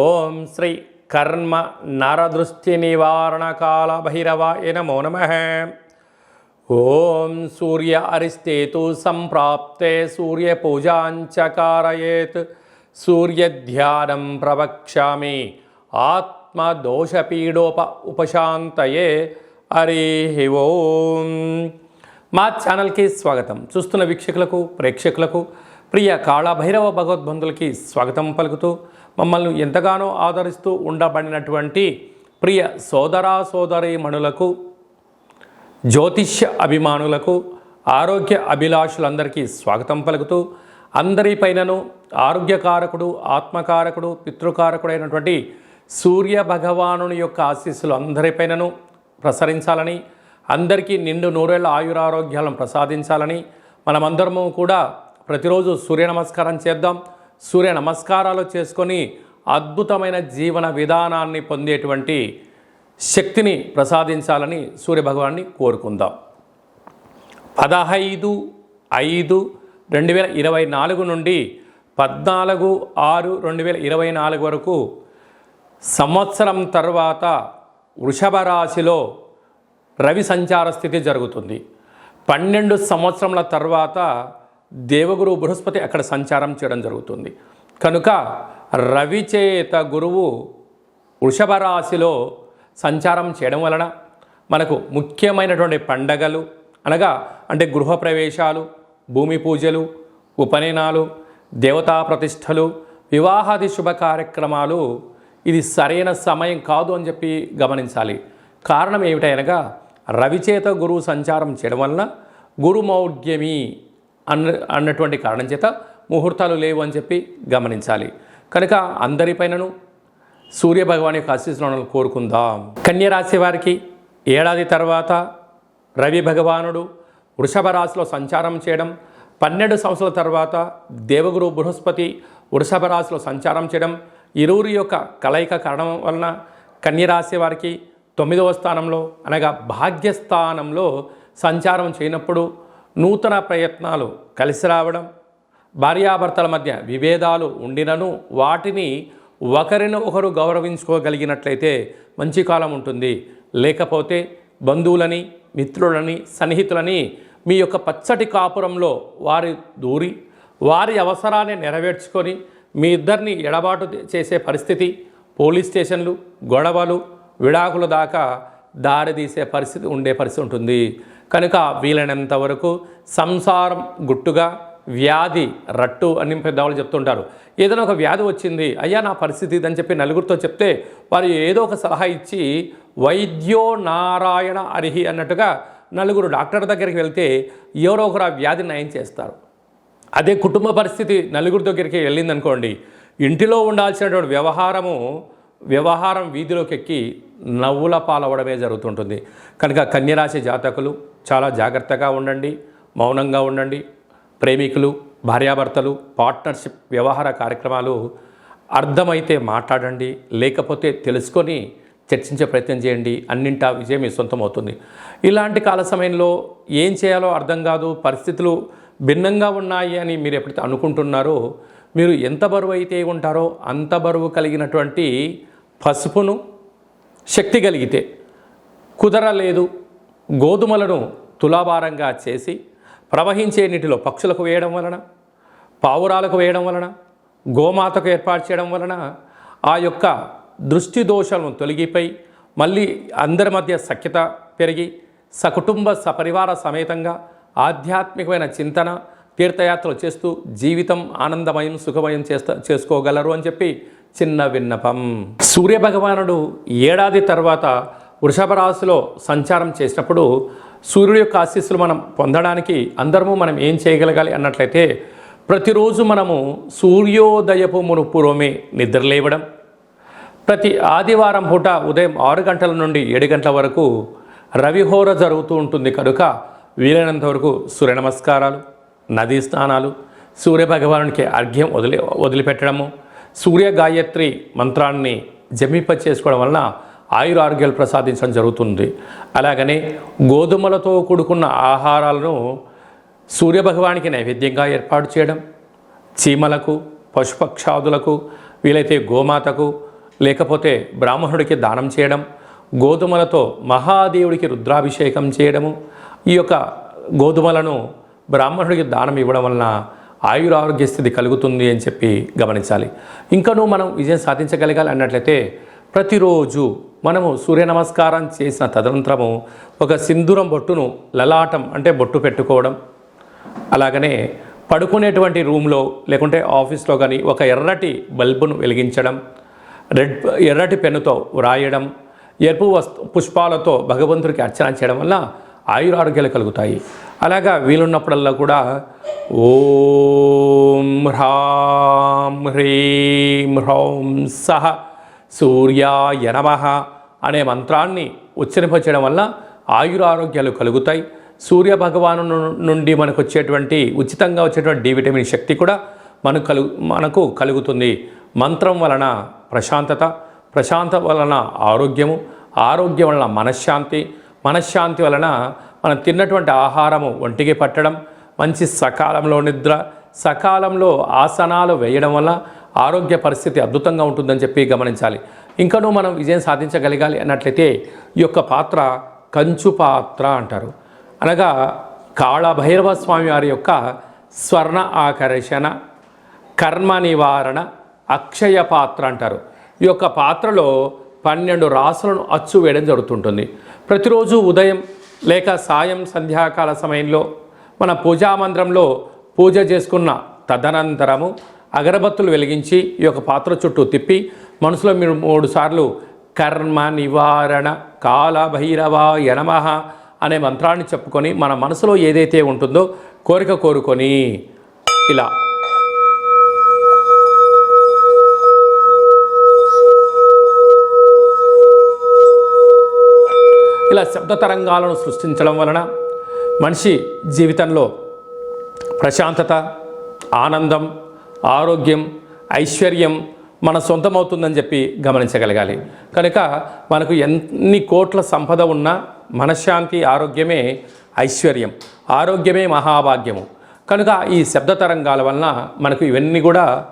ఓం శ్రీ కర్మ నరదృష్టి నివారణ కాల భైరవాయ నమో నమ. ఓం సూర్య అరిస్తేతు సంప్రాప్తే సూర్య పూజాంచకారయేత్ సూర్యధ్యానం ప్రవక్ష్యామి ఆత్మదోషపీడోప ఉపశాంతయే. హరి ఓం. మా ఛానల్కి స్వాగతం. చూస్తున్న వీక్షకులకు ప్రేక్షకులకు ప్రియ కాళభైరవ భగవద్బంధులకి స్వాగతం పలుకుతూ మమ్మల్ని ఎంతగానో ఆదరిస్తూ ఉండబడినటువంటి ప్రియ సోదరా సోదరీమణులకు జ్యోతిష్య అభిమానులకు ఆరోగ్య అభిలాషులందరికీ స్వాగతం పలుకుతూ అందరిపైనను ఆరోగ్యకారకుడు ఆత్మకారకుడు పితృకారకుడైనటువంటి సూర్య భగవానుని యొక్క ఆశీస్సులు అందరిపైనను ప్రసరించాలని అందరికీ నిండు నూరేళ్ళ ఆయురారోగ్యాలను ప్రసాదించాలని మనమందరము కూడా ప్రతిరోజు సూర్య నమస్కారం చేద్దాం. సూర్య నమస్కారాలు చేసుకొని అద్భుతమైన జీవన విధానాన్ని పొందేటువంటి శక్తిని ప్రసాదించాలని సూర్యభగవాన్ని కోరుకుందాం. పదహైదు ఐదు రెండు వేల ఇరవై నాలుగు నుండి పద్నాలుగు ఆరు రెండు వేల ఇరవై నాలుగు వరకు సంవత్సరం తర్వాత వృషభ రాశిలో రవి సంచార స్థితి జరుగుతుంది. పన్నెండు సంవత్సరముల తర్వాత దేవగురు బృహస్పతి అక్కడ సంచారం చేయడం జరుగుతుంది. కనుక రవి చేత గురువు వృషభ రాశిలో సంచారం చేయడం వలన మనకు ముఖ్యమైనటువంటి పండగలు అనగా అంటే గృహప్రవేశాలు భూమి పూజలు ఉపనయనాలు దేవతా ప్రతిష్టలు వివాహాది శుభ కార్యక్రమాలు ఇది సరైన సమయం కాదు అని చెప్పి గమనించాలి. కారణం ఏమిటనగా రవిచేత గురువు సంచారం చేయడం వలన గురుమౌఢ్యమి అన్న అన్నటువంటి కారణం చేత ముహూర్తాలు లేవు అని చెప్పి గమనించాలి. కనుక అందరిపైనను సూర్యభగవాన్ యొక్క ఆశీస్సులను కోరుకుందాం. కన్యరాశి వారికి ఏడాది తర్వాత రవి భగవానుడు వృషభ రాశిలో సంచారం చేయడం పన్నెండు సంవత్సరాల తర్వాత దేవగురు బృహస్పతి వృషభ రాశిలో సంచారం చేయడం ఇరువురి యొక్క కలయిక కారణం వలన కన్యరాశి వారికి తొమ్మిదవ స్థానంలో అనగా భాగ్యస్థానంలో సంచారం చేయనప్పుడు నూతన ప్రయత్నాలు కలిసి రావడం భార్యాభర్తల మధ్య విభేదాలు ఉండినను వాటిని ఒకరిని ఒకరు గౌరవించుకోగలిగినట్లయితే మంచి కాలం ఉంటుంది. లేకపోతే బంధువులని మిత్రులని సన్నిహితులని మీ యొక్క పచ్చటి కాపురంలో వారి దూరి వారి అవసరాన్ని నెరవేర్చుకొని మీ ఇద్దరిని ఎడబాటు చేసే పరిస్థితి పోలీస్ స్టేషన్లు గొడవలు విడాకుల దాకా దారితీసే పరిస్థితి ఉండే పరిస్థితి ఉంటుంది. కనుక వీలైనంత వరకు సంసారం గుట్టుగా వ్యాధి రట్టు అని పెద్దవాళ్ళు చెప్తుంటారు. ఏదైనా ఒక వ్యాధి వచ్చింది అయ్యా నా పరిస్థితి ఇది అని చెప్పి నలుగురితో చెప్తే వారు ఏదో ఒక సలహా ఇచ్చి వైద్యో నారాయణ అరిహి అన్నట్టుగా నలుగురు డాక్టర్ దగ్గరికి వెళ్తే ఎవరో ఒకరు ఆ వ్యాధి నయం చేస్తారు. అదే కుటుంబ పరిస్థితి నలుగురి దగ్గరికి వెళ్ళిందనుకోండి ఇంటిలో ఉండాల్సినటువంటి వ్యవహారము వ్యవహారం వీధిలోకి ఎక్కి నవ్వుల పాలవడమే జరుగుతుంటుంది. కనుక కన్యరాశి జాతకులు చాలా జాగ్రత్తగా ఉండండి మౌనంగా ఉండండి. ప్రేమికులు భార్యాభర్తలు పార్ట్నర్షిప్ వ్యవహార కార్యక్రమాలు అర్థమైతే మాట్లాడండి లేకపోతే తెలుసుకొని చర్చించే ప్రయత్నం చేయండి. అన్నింటా విజయం మీ సొంతం అవుతుంది ఇలాంటి కాల సమయంలో ఏం చేయాలో అర్థం కాదు పరిస్థితులు భిన్నంగా ఉన్నాయి అని మీరు ఎప్పుడైతే అనుకుంటున్నారో మీరు ఎంత బరువు అయితే ఉంటారో అంత బరువు కలిగినటువంటి పసుపును శక్తి కలిగితే కుదరలేదు. గోధుమలను తులాభారంగా చేసి ప్రవహించే నీటిలో పక్షులకు వేయడం వలన పావురాలకు వేయడం వలన గోమాతకు ఏర్పాటు చేయడం వలన ఆ యొక్క దృష్టి దోషాలను తొలగిపోయి మళ్ళీ అందరి మధ్య సఖ్యత పెరిగి సకుటుంబ సపరివార సమేతంగా ఆధ్యాత్మికమైన చింతన తీర్థయాత్రలు చేస్తూ జీవితం ఆనందమయం సుఖమయం చేస్తా చేసుకోగలరు అని చెప్పి చిన్న విన్నపం. సూర్యభగవానుడు ఏడాది తర్వాత వృషభ రాశిలో సంచారం చేసినప్పుడు సూర్యుడి యొక్క ఆశీస్సులు మనం పొందడానికి అందరము మనం ఏం చేయగలగాలి అన్నట్లయితే ప్రతిరోజు మనము సూర్యోదయపు మును పూర్వమే నిద్రలేవడం ప్రతి ఆదివారం పూట ఉదయం ఆరు గంటల నుండి ఏడు గంటల వరకు రవిహోర జరుగుతూ ఉంటుంది. కనుక వీలైనంత వరకు సూర్య నమస్కారాలు నదీ స్నానాలు సూర్యభగవానునికి అర్ఘ్యం వదిలి వదిలిపెట్టడము సూర్య గాయత్రి మంత్రాన్ని జమింప చేసుకోవడం వలన ఆయుర ఆరోగ్యాలు ప్రసాదించడం జరుగుతుంది. అలాగనే గోధుమలతో కూడుకున్న ఆహారాలను సూర్యభగవానికి నైవేద్యంగా ఏర్పాటు చేయడం చీమలకు పశుపక్షాదులకు వీలైతే గోమాతకు లేకపోతే బ్రాహ్మణుడికి దానం చేయడం గోధుమలతో మహాదేవుడికి రుద్రాభిషేకం చేయడము ఈ యొక్క గోధుమలను బ్రాహ్మణుడికి దానం ఇవ్వడం వలన ఆయురారోగ్య స్థితి కలుగుతుంది అని చెప్పి గమనించాలి. ఇంకనూ మనం విజయం సాధించగలగాలి అన్నట్లయితే ప్రతిరోజు మనము సూర్య నమస్కారం చేసిన తదనంతరము ఒక సింధూరం బొట్టును లలాటం అంటే బొట్టు పెట్టుకోవడం అలాగనే పడుకునేటువంటి రూమ్లో లేకుంటే ఆఫీస్లో కానీ ఒక ఎర్రటి బల్బును వెలిగించడం రెడ్ ఎర్రటి పెన్నుతో వ్రాయడం ఎరుపు వస్తు పుష్పాలతో భగవంతుడికి అర్చన చేయడం వల్ల ఆయురారోగ్యాలు కలుగుతాయి. అలాగా వీలున్నప్పుడల్లా కూడా ఓం హ్రాం హ్రీం హ్రౌం సహ సూర్యాయ నమ అనే మంత్రాన్ని ఉచ్చరింపచేయడం వల్ల ఆయురారోగ్యాలు కలుగుతాయి. సూర్య భగవాను నుండి మనకు వచ్చేటువంటి ఉచితంగా వచ్చేటువంటి డి విటమిన్ శక్తి కూడా మనకు కలుగు మనకు కలుగుతుంది. మంత్రం వలన ప్రశాంతత ప్రశాంత వలన ఆరోగ్యము ఆరోగ్యం వలన మనశ్శాంతి మనశ్శాంతి వలన మనం తిన్నటువంటి ఆహారము ఒంటికి పట్టడం మంచి సకాలంలో నిద్ర సకాలంలో ఆసనాలు వేయడం వల్ల ఆరోగ్య పరిస్థితి అద్భుతంగా ఉంటుందని చెప్పి గమనించాలి. ఇంకనూ మనం విజయం సాధించగలగాలి అన్నట్లయితే ఈ యొక్క పాత్ర కంచు పాత్ర అంటారు. అనగా కాళభైరవ స్వామి వారి యొక్క స్వర్ణ ఆకర్షణ కర్మ నివారణ అక్షయ పాత్ర అంటారు. ఈ యొక్క పాత్రలో పన్నెండు రాసులను అచ్చు వేయడం జరుగుతుంటుంది. ప్రతిరోజు ఉదయం లేక సాయం సంధ్యాకాల సమయంలో మన పూజా మందిరంలో పూజ చేసుకున్న తదనంతరము అగరబత్తులు వెలిగించి ఈ యొక్క పాత్ర చుట్టూ తిప్పి మనసులో మీరు మూడు సార్లు కర్మ నివారణ కాల భైరవ యనమహ అనే మంత్రాన్ని చెప్పుకొని మన మనసులో ఏదైతే ఉంటుందో కోరిక కోరుకొని ఇలా. ఇలా శబ్ద తరంగాలను సృష్టించడం వలన మనిషి జీవితంలో ప్రశాంతత ఆనందం ఆరోగ్యం ఐశ్వర్యం మన సొంతమవుతుందని చెప్పి గమనించగలగాలి. కనుక మనకు ఎన్ని కోట్ల సంపద ఉన్నా మనశ్శాంతి ఆరోగ్యమే ఐశ్వర్యం ఆరోగ్యమే మహాభాగ్యము. కనుక ఈ శబ్ద తరంగాల వలన మనకు ఇవన్నీ కూడా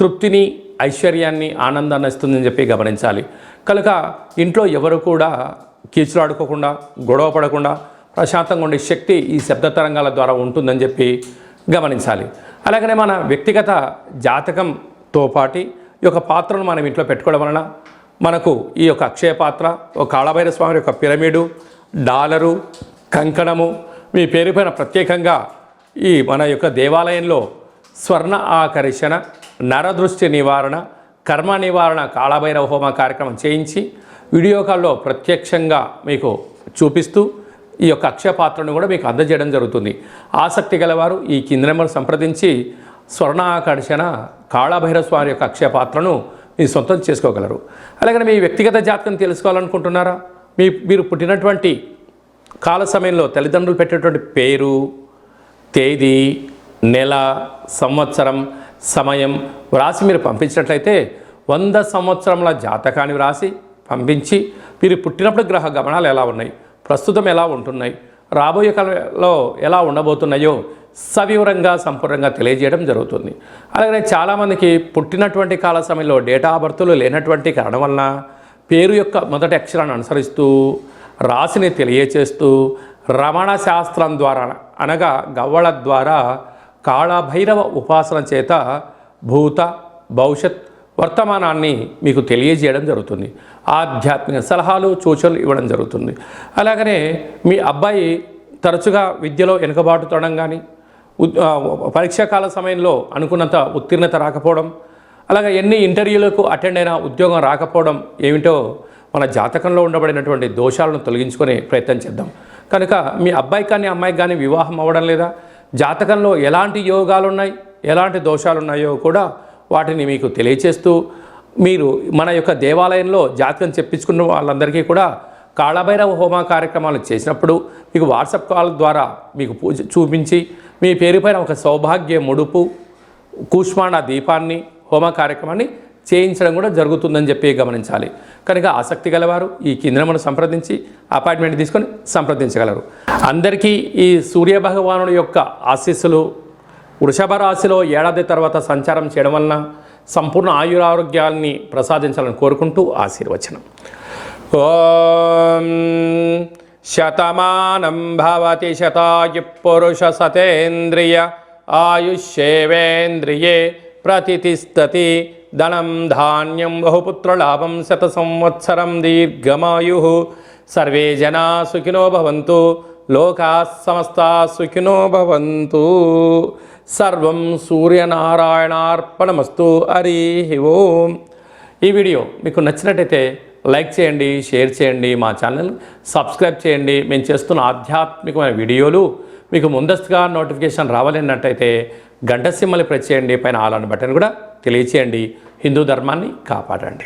తృప్తిని ఐశ్వర్యాన్ని ఆనందాన్ని ఇస్తుందని చెప్పి గమనించాలి. కనుక ఇంట్లో ఎవరు కూడా కీచులాడుకోకుండా గొడవ పడకుండా ప్రశాంతంగా ఉండే శక్తి ఈ శబ్ద తరంగాల ద్వారా ఉంటుందని చెప్పి గమనించాలి. అలాగనే మన వ్యక్తిగత జాతకంతో పాటి ఈ యొక్క పాత్రను మనం ఇంట్లో పెట్టుకోవడం వలన మనకు ఈ యొక్క అక్షయ పాత్ర ఒక కాళభైర స్వామి యొక్క పిరమిడు డాలరు కంకణము మీ పేరుపైన ప్రత్యేకంగా ఈ మన యొక్క దేవాలయంలో స్వర్ణ ఆకర్షణ నరదృష్టి నివారణ కర్మ నివారణ కాళభైరవ హోమ కార్యక్రమం చేయించి వీడియో కాల్లో ప్రత్యక్షంగా మీకు చూపిస్తూ ఈ యొక్క అక్షయ పాత్రను కూడా మీకు అందజేయడం జరుగుతుంది. ఆసక్తి గలవారు ఈ కింది నెంబర్ సంప్రదించి స్వర్ణాకర్షణ కాళభైరవ స్వామి యొక్క అక్షయ పాత్రను మీ సొంతం చేసుకోగలరు. అలాగే మీ వ్యక్తిగత జాతకం తెలుసుకోవాలనుకుంటున్నారా? మీ మీరు పుట్టినటువంటి కాల సమయంలో తల్లిదండ్రులు పెట్టేటువంటి పేరు తేదీ నెల సంవత్సరం సమయం వ్రాసి మీరు పంపించినట్లయితే వంద సంవత్సరముల జాతకాన్ని వ్రాసి పంపించి మీరు పుట్టినప్పుడు గ్రహ గమనాలు ఎలా ఉన్నాయి? ప్రస్తుతం ఎలా ఉంటున్నాయి? రాబోయే కాలంలో ఎలా ఉండబోతున్నాయో సవివరంగా సంపూర్ణంగా తెలియజేయడం జరుగుతుంది. అలాగే చాలామందికి పుట్టినటువంటి కాల సమయంలో డేటా ఆఫ్ బర్త్లు లేనటువంటి కారణం వలన పేరు యొక్క మొదటి అక్షరాన్ని అనుసరిస్తూ రాశిని తెలియచేస్తూ రమణ శాస్త్రం ద్వారా అనగా గవ్వళ ద్వారా కాళభైరవ ఉపాసన చేత భూత భవిష్యత్ వర్తమానాన్ని మీకు తెలియజేయడం జరుగుతుంది. ఆధ్యాత్మిక సలహాలు సూచనలు ఇవ్వడం జరుగుతుంది. అలాగనే మీ అబ్బాయి తరచుగా విద్యలో వెనుకబాటుతోవడం కానీ ఉద్- కాల పరీక్షాకాల సమయంలో అనుకున్నంత ఉత్తీర్ణత రాకపోవడం అలాగే ఎన్ని ఇంటర్వ్యూలకు అటెండ్ అయినా ఉద్యోగం రాకపోవడం ఏమిటో మన జాతకంలో ఉండబడినటువంటి దోషాలను తొలగించుకునే ప్రయత్నం చేద్దాం. కనుక మీ అబ్బాయి కానీ అమ్మాయికి కానీ వివాహం అవ్వడం లేదా జాతకంలో ఎలాంటి యోగాలు ఉన్నాయి ఎలాంటి దోషాలు ఉన్నాయో కూడా వాటిని మీకు తెలియచేస్తూ మీరు మన యొక్క దేవాలయంలో జాతకం చెప్పించుకున్న వాళ్ళందరికీ కూడా కాళభైరవ హోమ కార్యక్రమాలు చేసినప్పుడు మీకు వాట్సాప్ కాల్ ద్వారా మీకు పూజ చూపించి మీ పేరుపైన ఒక సౌభాగ్య ముడుపు కూష్మాండ దీపాన్ని హోమ కార్యక్రమాన్ని చేయించడం కూడా జరుగుతుందని చెప్పి గమనించాలి. కనుక ఆసక్తి గలవారు ఈ కిందనమును సంప్రదించి అపాయింట్మెంట్ తీసుకొని సంప్రదించగలరు. అందరికీ ఈ సూర్య భగవానుడి యొక్క ఆశీస్సులు వృషభ రాశిలో ఏడాది తర్వాత సంచారం చేయడం వలన సంపూర్ణ ఆయురారోగ్యాల్ని ప్రసాదించాలని కోరుకుంటూ ఆశీర్వచనం. ఓం శతమానం భవతి శతాయు పురుష సతేంద్రియ ఆయుష్యేవేంద్రియే ప్రతిష్టతి ధనం ధాన్యం బహుపుత్రలాభం శత సంవత్సరం దీర్ఘమాయు. సర్వే జనా సుఖినో భవంతు లోకా సమస్త సుఖినో భవంతు. సర్వం సూర్యనారాయణార్పణమస్తు. హరి ఓం. ఈ వీడియో మీకు నచ్చినట్టయితే లైక్ చేయండి షేర్ చేయండి మా ఛానల్ సబ్స్క్రైబ్ చేయండి. మేము చేస్తున్న ఆధ్యాత్మికమైన వీడియోలు మీకు ముందస్తుగా నోటిఫికేషన్ రావాలన్నట్టయితే గంట సిమ్మలు ప్రెస్ చేయండి. పైన ఆలాంటి బట్టని బటన్ కూడా తెలియచేయండి. హిందూ ధర్మాన్ని కాపాడండి.